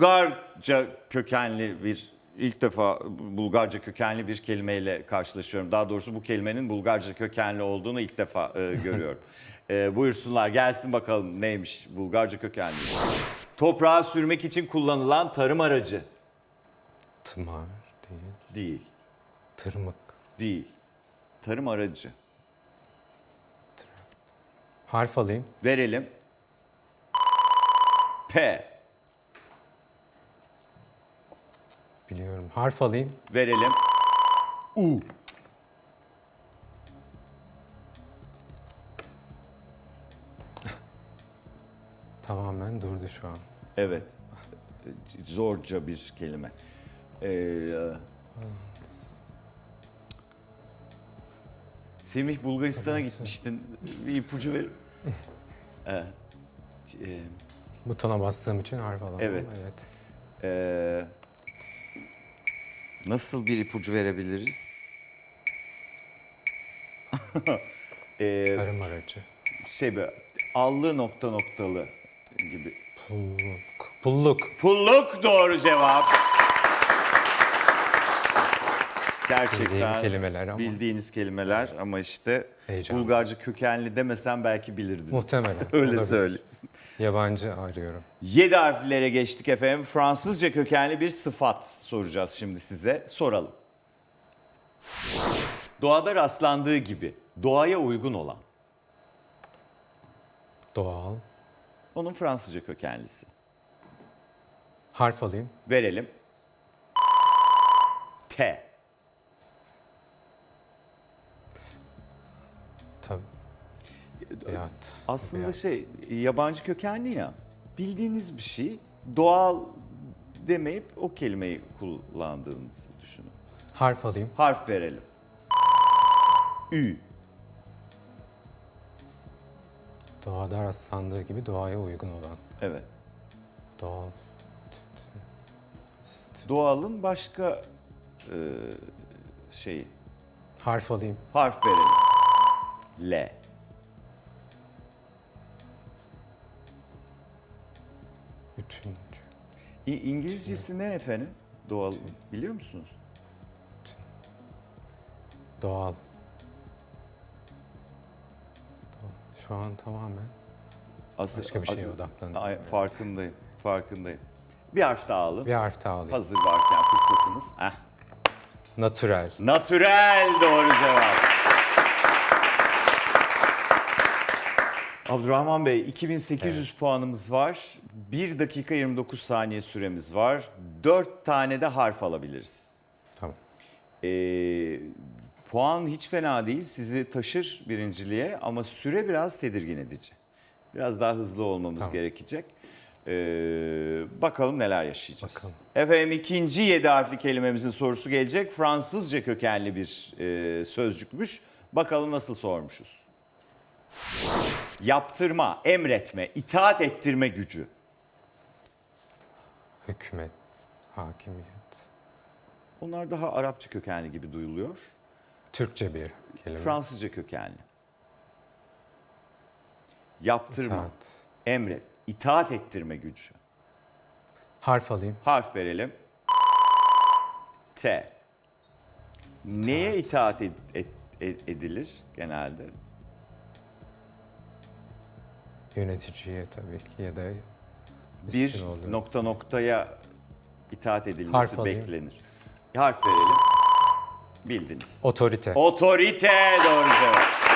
Bulgarca kökenli bir ilk defa Bulgarca kökenli bir kelimeyle karşılaşıyorum. Daha doğrusu bu kelimenin Bulgarca kökenli olduğunu ilk defa e, görüyorum. E, buyursunlar gelsin bakalım neymiş Bulgarca kökenli. Toprağa sürmek için kullanılan tarım aracı. Tımar değil. Değil, Tırmık. değil. Tarım aracı. Harf alayım. Verelim. P. Harf alayım. Verelim. U. Tamamen durdu şu an. Evet. Zorca bir kelime. Ee, Semih Bulgaristan'a gitmiştin. Bir ipucu ver. Ee, Butona bastığım için harf alamam. Evet. evet. ee, nasıl bir ipucu verebiliriz? ee, Tarım aracı. şey böyle allı nokta noktalı gibi. Pulluk. Pulluk. Pulluk doğru cevap. Gerçekten Bildiğim kelimeler ama. bildiğiniz kelimeler ama işte Heyecan. Bulgarca kökenli demesem belki bilirdiniz. Muhtemelen. Öyle Olabilir. söyleyeyim. Yabancı arıyorum. 7 harflere geçtik efendim. Fransızca kökenli bir sıfat soracağız şimdi size. Soralım. Doğada rastlandığı gibi doğaya uygun olan. Doğal. Onun Fransızca kökenlisi. Harf alayım. Verelim. T. Tabii. Tabiat. Aslında tabiat. şey yabancı kökenli ya. Bildiğiniz bir şey doğal demeyip o kelimeyi kullandığınızı düşünün. Harf alayım. Harf verelim. Ü. Doğada rastlandığı gibi doğaya uygun olan. Evet. Doğal. Doğalın başka e, şeyi. Harf alayım. Harf verelim. L. Bütün. İ- İngilizcesi ne efendim? Doğal biliyor musunuz? Doğal. Şu an tamamen Asıl- Başka bir şeye adı- odaklandım. Ay, farkındayım. Farkındayım. Bir harf daha alın. bir harf daha alayım. Hazır varken fırsatınız. Heh. Natürel. Natürel doğru cevap. Abdurrahman Bey 2800 puanımız var. 1 dakika 29 saniye süremiz var. 4 tane de harf alabiliriz. Tamam. Ee, puan hiç fena değil. Sizi taşır birinciliğe ama süre biraz tedirgin edici. Biraz daha hızlı olmamız Tamam. gerekecek. Ee, bakalım neler yaşayacağız. Bakalım. Efendim ikinci yedi harfli kelimemizin sorusu gelecek. Fransızca kökenli bir e, sözcükmüş. Bakalım nasıl sormuşuz. Yaptırma, emretme, itaat ettirme gücü. Hükümet. Hakimiyet. Onlar daha Arapça kökenli gibi duyuluyor. Türkçe bir kelime. Fransızca kökenli. Yaptırma, İtaat. emret, itaat ettirme gücü. Harf alayım. Harf verelim. T. Neye itaat ed- ed- ed- edilir genelde? Yöneticiye tabii ki ya da Bir nokta noktaya itaat Harf edilmesi alayım. beklenir. Harf verelim. Bildiniz. Otorite. Otorite doğru cevap.